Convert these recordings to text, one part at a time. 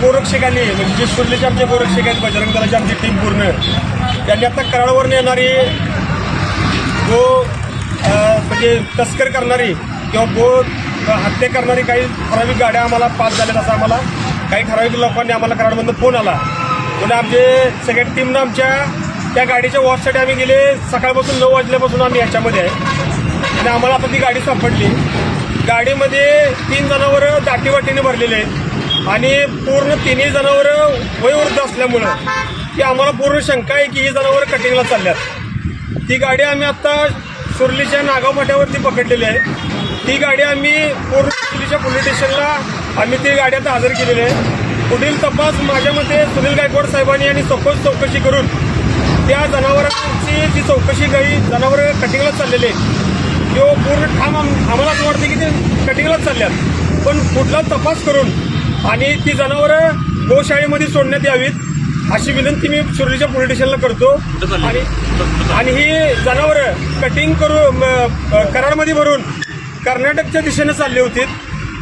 गोरक्षकांनी म्हणजे जे सुरलेचे आमचे गोरक्षक आहेत बजरंग दलाची आमची टीम पूर्ण. त्यांनी आता कराडावर येणारी गो म्हणजे तस्कर करणारी किंवा गो हत्या करणारी काही ठराविक गाड्या आम्हाला पास झाल्यात असं आम्हाला काही ठराविक लोकांनी आम्हाला कराडमधून फोन आला. म्हणजे आमचे सगळ्या टीमनं आमच्या त्या गाडीच्या वॉचसाठी आम्ही गेले सकाळपासून नऊ वाजल्यापासून आम्ही ह्याच्यामध्ये आहे. आणि आम्हाला आता ती गाडी सापडली. गाडीमध्ये तीन जनावरं दाटीवाटीने भरलेले आहेत. आणि पूर्ण तिन्ही जनावरं वयोवृद्ध असल्यामुळं की आम्हाला पूर्ण शंका आहे की ही जनावरं कटिंगला चालल्यात. ती गाडी आम्ही आत्ता सुरलीच्या नागाव फाट्यावरती पकडलेली आहे. ती गाडी आम्ही पूर्ण सुरलीच्या पोलीस स्टेशनला आम्ही ती गाडी आता हजर केलेली आहे. पुढील तपास माझ्या मते सुनील गायकवाड साहेबांनी आणि सखोल चौकशी करून त्या जनावरांची जी चौकशी काही जनावरं कटिंगला चाललेले आहेत किंवा पूर्ण ठाम आम्हाला असं वाटतं की ते कटिंगलाच चालल्यात. पण कुठला तपास करून आणि ती जनावरं गोशाळेमध्ये सोडण्यात यावीत अशी विनंती मी सुरलीच्या पोलीस स्टेशनला करतो. आणि आणि ही जनावरं कटिंग करू म, अ, कराडमध्ये भरून कर्नाटकच्या दिशेने चालली होती.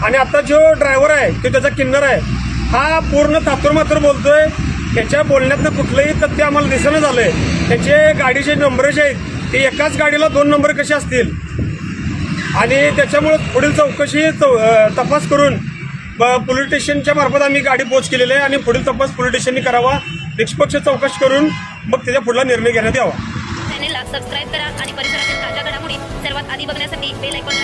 आणि आता जो ड्रायव्हर आहे तो त्याचा किन्नर आहे हा पूर्ण तातूर मात्र बोलतोय. त्याच्या बोलण्यातनं कुठलंही तथ्य आम्हाला दिसेनं झालंय. त्याचे गाडीचे नंबर जे आहेत ते एकाच गाडीला दोन नंबर कसे असतील? आणि त्याच्यामुळे पुढील चौकशी तपास करून पोलीस स्टेशनच्या मार्फत आम्ही गाडी पोच केलेली आहे आणि पुढील तपास पोलीस स्टेशननी करावा. निष्पक्ष चौकशी करून मग त्याच्या पुढला निर्णय घेण्यात यावा. चॅनेलला सबस्क्राईब करा आणि परिसरातील ताज्या घडामोडी सर्वात आधी बघण्यासाठी बेल ऐकून